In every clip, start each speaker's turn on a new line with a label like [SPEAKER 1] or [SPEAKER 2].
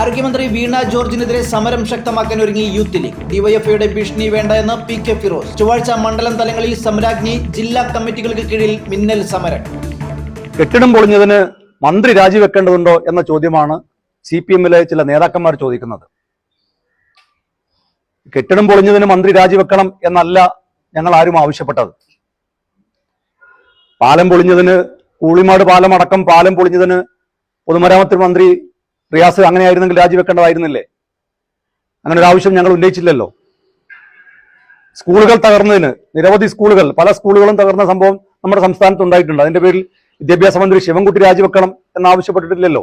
[SPEAKER 1] ആരോഗ്യമന്ത്രി വീണ ജോർജിനെതിരെ സമരം ശക്തമാക്കാൻ ഒരുങ്ങി യൂത്ത് ലീഗ്. ഡിവൈഎഫ്ഐയുടെ ഭീഷണി വേണ്ട എന്ന് പി കെ ഫിറോസ്. ചൊവ്വാഴ്ച മണ്ഡലം തലങ്ങളിൽ സമരാഗ്നി ജില്ലാ കമ്മിറ്റികൾക്ക് കീഴിൽ മിന്നൽ സമരം.
[SPEAKER 2] കെട്ടിടം പൊളിഞ്ഞതിന് മന്ത്രി രാജിവെക്കേണ്ടതുണ്ടോ എന്ന ചോദ്യമാണ് സി പി എമ്മിലെ ചില നേതാക്കന്മാർ ചോദിക്കുന്നത്. കെട്ടിടം പൊളിഞ്ഞതിന് മന്ത്രി രാജിവെക്കണം എന്നല്ല ഞങ്ങൾ ആരും ആവശ്യപ്പെട്ടത്. പാലം പൊളിഞ്ഞതിന് കൂളിമാട് പാലം അടക്കം പാലം പൊളിഞ്ഞതിന് പൊതുമരാമത്ത് മന്ത്രി റിയാസ് അങ്ങനെയായിരുന്നെങ്കിൽ രാജിവെക്കേണ്ടതായിരുന്നില്ലേ? അങ്ങനെ ഒരു ആവശ്യം ഞങ്ങൾ ഉന്നയിച്ചില്ലല്ലോ. സ്കൂളുകൾ തകർന്നതിന് നിരവധി സ്കൂളുകൾ പല സ്കൂളുകളും തകർന്ന സംഭവം നമ്മുടെ സംസ്ഥാനത്ത് ഉണ്ടായിട്ടുണ്ട്. അതിന്റെ പേരിൽ വിദ്യാഭ്യാസ മന്ത്രി ശിവൻകുട്ടി രാജിവെക്കണം എന്നാവശ്യപ്പെട്ടിട്ടില്ലല്ലോ.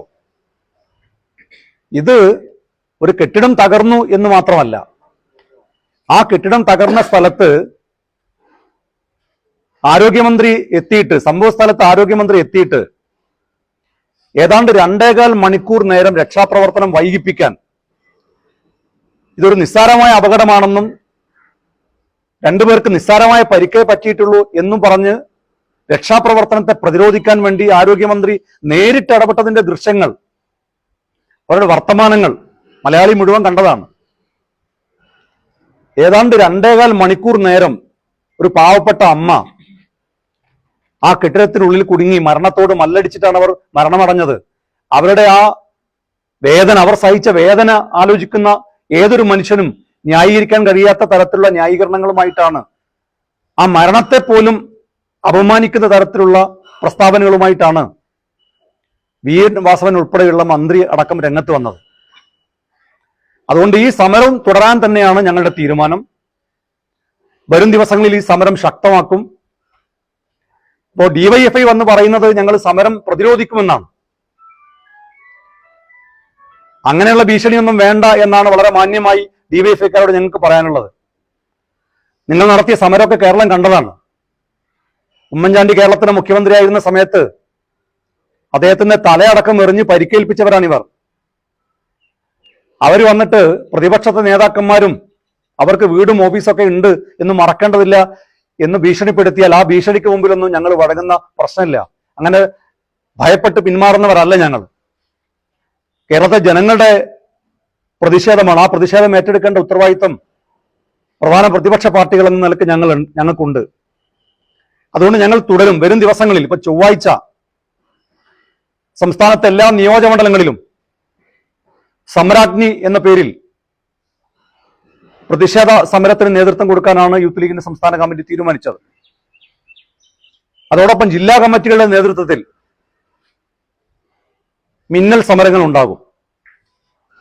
[SPEAKER 2] ഇത് ഒരു കെട്ടിടം തകർന്നു എന്ന് മാത്രമല്ല ആ കെട്ടിടം തകർന്ന സ്ഥലത്ത് ആരോഗ്യമന്ത്രി എത്തിയിട്ട് സംഭവ സ്ഥലത്ത് ആരോഗ്യമന്ത്രി എത്തിയിട്ട് ഏതാണ്ട് രണ്ടേകാൽ മണിക്കൂർ നേരം രക്ഷാപ്രവർത്തനം വൈകിപ്പിക്കാൻ ഇതൊരു നിസ്സാരമായ അപകടമാണെന്നും രണ്ടുപേർക്ക് നിസ്സാരമായ പരിക്കേ പറ്റിയിട്ടുള്ളൂ എന്നും പറഞ്ഞ് രക്ഷാപ്രവർത്തനത്തെ പ്രതിരോധിക്കാൻ വേണ്ടി ആരോഗ്യമന്ത്രി നേരിട്ട് ഇടപെട്ടതിന്റെ ദൃശ്യങ്ങൾ അവരുടെ വർത്തമാനങ്ങൾ മലയാളി മുഴുവൻ കണ്ടതാണ്. ഏതാണ്ട് രണ്ടേകാൽ മണിക്കൂർ നേരം ഒരു പാവപ്പെട്ട അമ്മ ആ കെട്ടിടത്തിനുള്ളിൽ കുടുങ്ങി മരണത്തോട് മല്ലടിച്ചിട്ടാണ് അവർ മരണമടഞ്ഞത്. അവരുടെ ആ വേദന അവർ സഹിച്ച വേദന ആലോചിക്കുന്ന ഏതൊരു മനുഷ്യനും ന്യായീകരിക്കാൻ കഴിയാത്ത തരത്തിലുള്ള ന്യായീകരണങ്ങളുമായിട്ടാണ്. ആ മരണത്തെ പോലും അപമാനിക്കുന്ന തരത്തിലുള്ള പ്രസ്താവനകളുമായിട്ടാണ് വി വാസവൻ ഉൾപ്പെടെയുള്ള മന്ത്രി അടക്കം രംഗത്ത് വന്നത്. അതുകൊണ്ട് ഈ സമരം തുടരാൻ തന്നെയാണ് ഞങ്ങളുടെ തീരുമാനം. വരും ദിവസങ്ങളിൽ ഈ സമരം ശക്തമാക്കും. ഇപ്പോൾ ഡിവൈഎഫ്ഐ വന്ന് പറയുന്നത് ഞങ്ങൾ സമരം പ്രതിരോധിക്കുമെന്നാണ്. അങ്ങനെയുള്ള ഭീഷണിയൊന്നും വേണ്ട എന്നാണ് വളരെ മാന്യമായി ഡിവൈഎഫ്ഐക്കാരോട് ഞങ്ങൾക്ക് പറയാനുള്ളത്. നിങ്ങൾ നടത്തിയ സമരമൊക്കെ കേരളം കണ്ടതാണ്. ഉമ്മൻചാണ്ടി കേരളത്തിന്റെ മുഖ്യമന്ത്രിയായിരുന്ന സമയത്ത് അദ്ദേഹത്തിന്റെ തലയടക്കം എറിഞ്ഞ് പരിക്കേൽപ്പിച്ചവരാണിവർ. അവർ വന്നിട്ട് പ്രതിപക്ഷത്തെ നേതാക്കന്മാരും അവർക്ക് വീടും ഓഫീസൊക്കെ ഉണ്ട് എന്ന് മറക്കേണ്ടതില്ല എന്ന് ഭീഷണിപ്പെടുത്തിയാൽ ആ ഭീഷണിക്ക് മുമ്പിലൊന്നും ഞങ്ങൾ വഴങ്ങുന്ന പ്രശ്നമില്ല. അങ്ങനെ ഭയപ്പെട്ട് പിന്മാറുന്നവരല്ല ഞങ്ങൾ. കേരളത്തെ ജനങ്ങളുടെ പ്രതിഷേധമാണ്. ആ പ്രതിഷേധം ഏറ്റെടുക്കേണ്ട ഉത്തരവാദിത്വം പ്രധാന പ്രതിപക്ഷ പാർട്ടികൾ എന്ന നിലയ്ക്ക് ഞങ്ങൾ ഞങ്ങൾക്കുണ്ട്. അതുകൊണ്ട് ഞങ്ങൾ തുടരും. വരും ദിവസങ്ങളിൽ ഇപ്പൊ ചൊവ്വാഴ്ച സംസ്ഥാനത്തെ എല്ലാ നിയോജകമണ്ഡലങ്ങളിലും സമരാഗ്നി എന്ന പേരിൽ പ്രതിഷേധ സമരത്തിന് നേതൃത്വം കൊടുക്കാനാണ് യൂത്ത് ലീഗിന്റെ സംസ്ഥാന കമ്മിറ്റി തീരുമാനിച്ചത്. അതോടൊപ്പം ജില്ലാ കമ്മിറ്റികളുടെ നേതൃത്വത്തിൽ മിന്നൽ സമരങ്ങൾ ഉണ്ടാകും.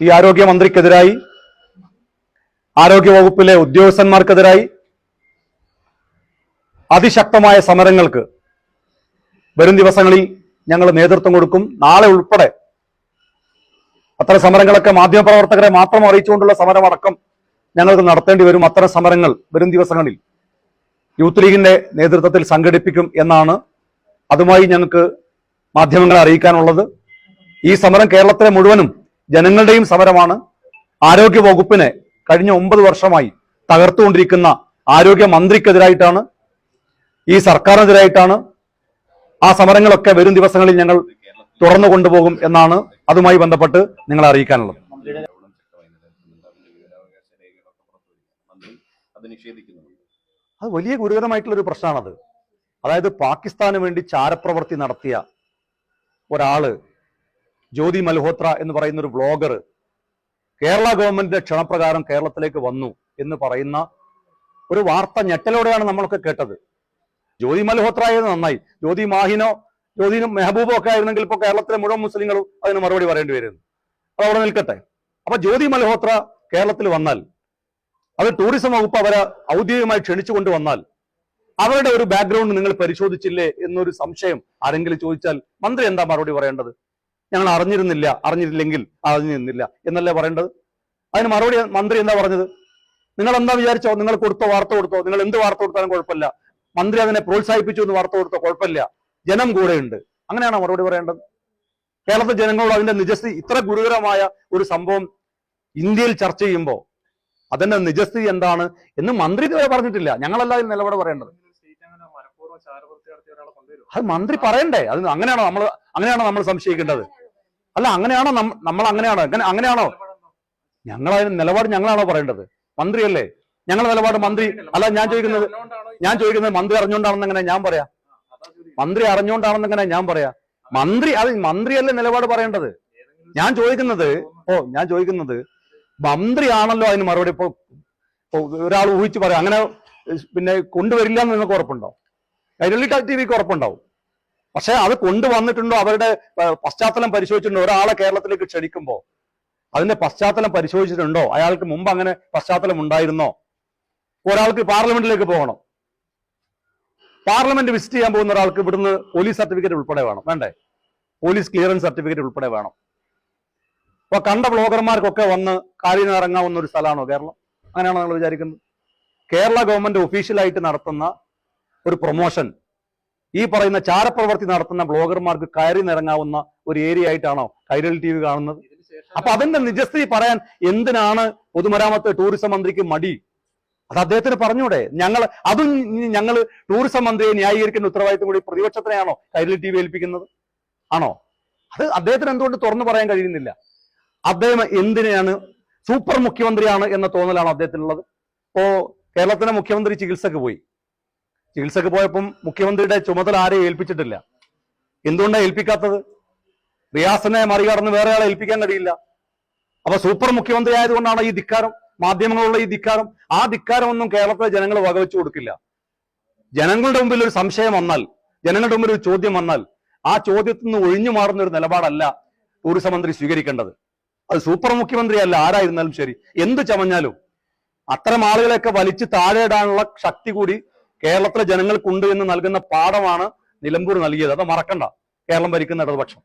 [SPEAKER 2] ഈ ആരോഗ്യമന്ത്രിക്കെതിരായി ആരോഗ്യ വകുപ്പിലെ ഉദ്യോഗസ്ഥന്മാർക്കെതിരായി അതിശക്തമായ സമരങ്ങൾക്ക് വരും ദിവസങ്ങളിൽ ഞങ്ങൾ നേതൃത്വം കൊടുക്കും. നാളെ ഉൾപ്പെടെ അത്തരം സമരങ്ങളൊക്കെ മാധ്യമപ്രവർത്തകരെ മാത്രം അറിയിച്ചുകൊണ്ടുള്ള സമരമടക്കം ഞങ്ങൾക്ക് നടത്തേണ്ടി വരും അത്തരം സമരങ്ങൾ വരും ദിവസങ്ങളിൽ. യൂത്ത് ലീഗിന്റെ നേതൃത്വത്തിൽ സംഘടിപ്പിക്കും എന്നാണ് അതുമായി ഞങ്ങൾക്ക് മാധ്യമങ്ങളെ അറിയിക്കാനുള്ളത്. ഈ സമരം കേരളത്തിലെ മുഴുവനും ജനങ്ങളുടെയും സമരമാണ്. ആരോഗ്യ വകുപ്പിനെ കഴിഞ്ഞ ഒമ്പത് വർഷമായി തകർത്തുകൊണ്ടിരിക്കുന്ന ആരോഗ്യ മന്ത്രിക്കെതിരായിട്ടാണ് ഈ സർക്കാരിനെതിരായിട്ടാണ് ആ സമരങ്ങളൊക്കെ വരും ദിവസങ്ങളിൽ ഞങ്ങൾ തുടർന്നു കൊണ്ടുപോകും എന്നാണ് അതുമായി ബന്ധപ്പെട്ട് നിങ്ങളെ അറിയിക്കാനുള്ളത്.
[SPEAKER 3] അത്
[SPEAKER 2] വലിയ ഗുരുതരമായിട്ടുള്ള ഒരു പ്രശ്നമാണത് അതായത് പാകിസ്ഥാന് വേണ്ടി ചാരപ്രവർത്തി നടത്തിയ ഒരാൾ ജ്യോതി മൽഹോത്ര എന്ന് പറയുന്ന ഒരു ബ്ലോഗർ കേരള ഗവൺമെന്റിന്റെ ക്ഷണപ്രകാരം കേരളത്തിലേക്ക് വന്നു എന്ന് പറയുന്ന ഒരു വാർത്ത ഞെട്ടലോടെയാണ് നമ്മളൊക്കെ കേട്ടത്. ജ്യോതി മൽഹോത്ര ആയിരുന്നു നന്നായി. ജ്യോതി മാഹിനോ ജ്യോതി മെഹബൂബോ ഒക്കെ ആയിരുന്നെങ്കിൽ ഇപ്പോൾ കേരളത്തിലെ മുഴുവൻ മുസ്ലിങ്ങളും അതിന് മറുപടി പറയേണ്ടി വരുന്നു. അത് അവിടെ നിൽക്കട്ടെ. അപ്പൊ ജ്യോതി മൽഹോത്ര കേരളത്തിൽ വന്നാൽ അത് ടൂറിസം വകുപ്പ് അവരെ ഔദ്യോഗികമായി ക്ഷണിച്ചുകൊണ്ട് വന്നാൽ അവരുടെ ഒരു ബാക്ക്ഗ്രൗണ്ട് നിങ്ങൾ പരിശോധിച്ചില്ലേ എന്നൊരു സംശയം ആരെങ്കിലും ചോദിച്ചാൽ മന്ത്രി എന്താ മറുപടി പറയേണ്ടത്? ഞങ്ങൾ അറിഞ്ഞിരുന്നില്ല അറിഞ്ഞിരുന്നില്ലെങ്കിൽ അറിഞ്ഞിരുന്നില്ല എന്നല്ലേ പറയേണ്ടത്? അതിന് മറുപടി മന്ത്രി എന്താ പറഞ്ഞത്? നിങ്ങൾ എന്താ വിചാരിച്ചോ? നിങ്ങൾ കൊടുത്തോ വാർത്ത കൊടുത്തോ? നിങ്ങൾ എന്ത് വാർത്ത കൊടുത്താലും കുഴപ്പമില്ല. മന്ത്രി അതിനെ പ്രോത്സാഹിപ്പിച്ചു എന്ന് വാർത്ത കൊടുത്തോ? കുഴപ്പമില്ല. ജനം കൂടെയുണ്ട്. അങ്ങനെയാണോ മറുപടി പറയേണ്ടത്? കേരളത്തിലെ ജനങ്ങളോട് അതിന്റെ നിജസ്ഥി ഇത്ര ഗുരുതരമായ ഒരു സംഭവം ഇന്ത്യയിൽ ചർച്ച ചെയ്യുമ്പോൾ അതിന്റെ നിജസ്ഥിതി എന്താണ് എന്ന് മന്ത്രി ഇതുവരെ പറഞ്ഞിട്ടില്ല. ഞങ്ങളല്ല അതിൽ നിലപാട് പറയേണ്ടത്. അത് മന്ത്രി പറയണ്ടേ? അത് അങ്ങനെയാണോ നമ്മൾ അങ്ങനെയാണോ നമ്മൾ സംശയിക്കേണ്ടത്? അല്ല അങ്ങനെയാണോ നമ്മൾ അങ്ങനെയാണോ? അങ്ങനെയാണോ? ഞങ്ങൾ അതിന് നിലപാട് ഞങ്ങളാണോ പറയേണ്ടത്? മന്ത്രിയല്ലേ? ഞങ്ങളുടെ നിലപാട് മന്ത്രി അല്ല ഞാൻ ചോദിക്കുന്നത് ഞാൻ ചോദിക്കുന്നത് മന്ത്രി അറിഞ്ഞുകൊണ്ടാണെന്ന് എങ്ങനെ ഞാൻ പറയാം? മന്ത്രി അറിഞ്ഞുകൊണ്ടാണെന്ന് എങ്ങനെ ഞാൻ പറയാം? മന്ത്രി അത് മന്ത്രിയല്ലേ നിലപാട് പറയേണ്ടത്? ഞാൻ ചോദിക്കുന്നത് ഓ ഞാൻ ചോദിക്കുന്നത് മന്ത്രിയാണല്ലോ അതിന് മറുപടി ഇപ്പൊ ഒരാൾ ഊഹിച്ച് പറയാം. അങ്ങനെ പിന്നെ കൊണ്ടുവരില്ല എന്ന് നിങ്ങൾക്ക് ഉറപ്പുണ്ടോ? കൈരളി ടി വിക്ക് ഉറപ്പുണ്ടാവും. പക്ഷെ അത് കൊണ്ടുവന്നിട്ടുണ്ടോ? അവരുടെ പശ്ചാത്തലം പരിശോധിച്ചിട്ടുണ്ടോ? ഒരാളെ കേരളത്തിലേക്ക് ക്ഷണിക്കുമ്പോൾ അതിന്റെ പശ്ചാത്തലം പരിശോധിച്ചിട്ടുണ്ടോ? അയാൾക്ക് മുമ്പ് അങ്ങനെ പശ്ചാത്തലം ഉണ്ടായിരുന്നോ? ഒരാൾക്ക് പാർലമെന്റിലേക്ക് പോകണം. പാർലമെന്റ് വിസിറ്റ് ചെയ്യാൻ പോകുന്ന ഒരാൾക്ക് ഇവിടുന്ന് പോലീസ് സർട്ടിഫിക്കറ്റ് ഉൾപ്പെടെ വേണം. വേണ്ടേ? പോലീസ് ക്ലിയറൻസ് സർട്ടിഫിക്കറ്റ് ഉൾപ്പെടെ വേണം. അപ്പൊ കണ്ട ബ്ലോഗർമാർക്കൊക്കെ വന്ന് കാലിന് ഇറങ്ങാവുന്ന ഒരു സ്ഥലമാണോ കേരളം? അങ്ങനെയാണോ നിങ്ങൾ വിചാരിക്കുന്നത്? കേരള ഗവൺമെന്റ് ഒഫീഷ്യലായിട്ട് നടത്തുന്ന ഒരു പ്രൊമോഷൻ ഈ പറയുന്ന ചാരപ്രവർത്തി നടത്തുന്ന ബ്ലോഗർമാർക്ക് കയറി നിറങ്ങാവുന്ന ഒരു ഏരിയ ആയിട്ടാണോ കൈരളി ടി വി കാണുന്നത് അപ്പൊ അതിന്റെ നിജസ്ഥിതി പറയാൻ എന്തിനാണ് പൊതുമരാമത്ത് ടൂറിസം മന്ത്രിക്ക് മടി? അത് അദ്ദേഹത്തിന് പറഞ്ഞൂടെ. ഞങ്ങൾ അതും ഞങ്ങൾ ടൂറിസം മന്ത്രിയെ ന്യായീകരിക്കുന്ന ഉത്തരവാദിത്വം കൂടി പ്രതിപക്ഷത്തിനെയാണോ കൈരളി ടി വി ഏൽപ്പിക്കുന്നത്? ആണോ? അത് അദ്ദേഹത്തിന് എന്തുകൊണ്ട് തുറന്നു പറയാൻ കഴിയുന്നില്ല? അദ്ദേഹം എന്തിനാണ് സൂപ്പർ മുഖ്യമന്ത്രിയാണ് എന്ന തോന്നലാണ് അദ്ദേഹത്തിനുള്ളത്? ഇപ്പോ കേരളത്തിലെ മുഖ്യമന്ത്രി ചികിത്സക്ക് പോയി. ചികിത്സക്ക് പോയപ്പം മുഖ്യമന്ത്രിയുടെ ചുമതല ആരെയും ഏൽപ്പിച്ചിട്ടില്ല. എന്തുകൊണ്ടാണ് ഏൽപ്പിക്കാത്തത്? റിയാസിനെ മറികടന്ന് വേറെ ആളെ ഏൽപ്പിക്കാൻ കഴിയില്ല. അപ്പൊ സൂപ്പർ മുഖ്യമന്ത്രി ആയതുകൊണ്ടാണ് ഈ ധിക്കാരം മാധ്യമങ്ങളുള്ള ഈ ധിക്കാരം. ആ ധിക്കാരം ഒന്നും കേരളത്തിലെ ജനങ്ങൾ വകവെച്ചു കൊടുക്കില്ല. ജനങ്ങളുടെ മുമ്പിൽ ഒരു സംശയം വന്നാൽ ജനങ്ങളുടെ മുമ്പിൽ ഒരു ചോദ്യം വന്നാൽ ആ ചോദ്യത്തിൽ നിന്ന് ഒഴിഞ്ഞു മാറുന്ന ഒരു നിലപാടല്ല ടൂറിസം മന്ത്രി സ്വീകരിക്കേണ്ടത്. അത് സൂപ്പർ മുഖ്യമന്ത്രി അല്ല ആരായിരുന്നാലും ശരി. എന്ത് ചമഞ്ഞാലും അത്തരം ആളുകളെയൊക്കെ വലിച്ചു താഴെയിടാനുള്ള ശക്തി കൂടി കേരളത്തിലെ ജനങ്ങൾക്കുണ്ട് എന്ന് നൽകുന്ന പാഠമാണ് നിലമ്പൂർ നൽകിയത്. അത് മറക്കണ്ട. കേരളം ഭരിക്കുന്ന ഇടതുപക്ഷം.